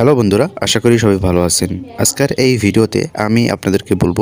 Hello বন্ধুরা, আশা করি সবাই ভালো আছেন। আজকের এই ভিডিওতে আমি আপনাদেরকে বলব,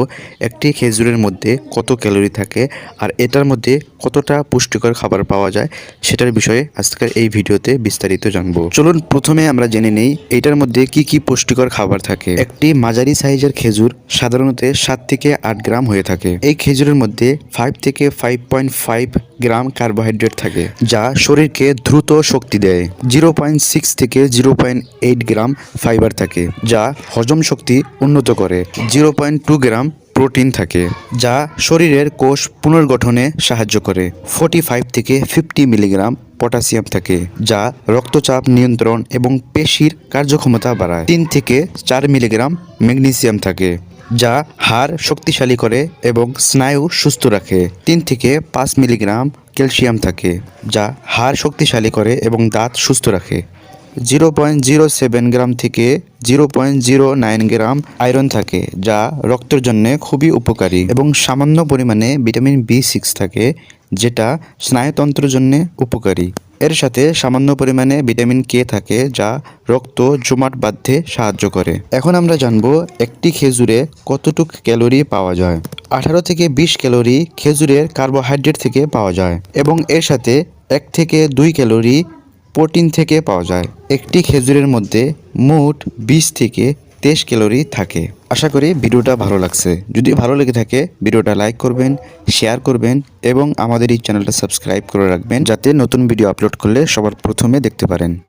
একটি খেজুরের মধ্যে কত ক্যালোরি থাকে আর এটার মধ্যে কতটা পুষ্টিকর খাবার পাওয়া যায় সেটার বিষয়ে আজকের এই ভিডিওতে বিস্তারিত জানব। চলুন প্রথমে আমরা জেনে নেই এটার মধ্যে কি কি পুষ্টিকর খাবার থাকে। একটি মাঝারি সাইজের খেজুর সাধারণত সাত থেকে আট গ্রাম হয়ে থাকে। এই খেজুরের মধ্যে ফাইভ থেকে five point five gram carbohydrate থাকে, যা শরীরকে দ্রুত শক্তি দেয়। জিরো পয়েন্ট সিক্স থেকে zero point eight gram fibre থাকে, যা হজম শক্তি উন্নত করে। Zero point two gram protein থাকে, যা শরীরের কোষ পুনর্গঠনে সাহায্য করে। ফোর্টি ফাইভ থেকে ফিফটি মিলিগ্রাম পটাশিয়াম থাকে, যা রক্তচাপ নিয়ন্ত্রণ এবং পেশির কার্যক্ষমতা বাড়ায়। তিন থেকে চার মিলিগ্রাম ম্যাগনেসিয়াম থাকে, যা হাড় শক্তিশালী করে এবং স্নায়ু সুস্থ রাখে। তিন থেকে পাঁচ মিলিগ্রাম ক্যালসিয়াম থাকে, যা হাড় শক্তিশালী করে এবং দাঁত সুস্থ রাখে। Zero point zero seven gram থেকে zero point zero nine gram iron থাকে, যা রক্তের জন্য খুবই উপকারী এবং সামান্য পরিমাণে ভিটামিন বি সিক্স থাকে, যেটা স্নায়ুতন্ত্রের জন্য উপকারী। এর সাথে সামান্য পরিমাণে ভিটামিন কে থাকে, যা রক্ত জমাট বাঁধতে সাহায্য করে। এখন আমরা জানব একটি খেজুরে কতটুক ক্যালোরি পাওয়া যায়। আঠারো থেকে বিশ ক্যালোরি খেজুরের কার্বোহাইড্রেট থেকে পাওয়া যায় এবং এর সাথে এক থেকে দুই ক্যালোরি প্রোটিন থেকে পাওয়া যায়। একটি খেজুরের মধ্যে মোট বিশ থেকে তেইশ ক্যালোরি থাকে। আশা করি ভিডিওটা ভালো লাগছে। যদি ভালো লেগে থাকে, ভিডিওটা লাইক করবেন, শেয়ার করবেন এবং আমাদের এই চ্যানেলটা সাবস্ক্রাইব করে রাখবেন, যাতে নতুন ভিডিও আপলোড করলে সবার প্রথমে দেখতে পারেন।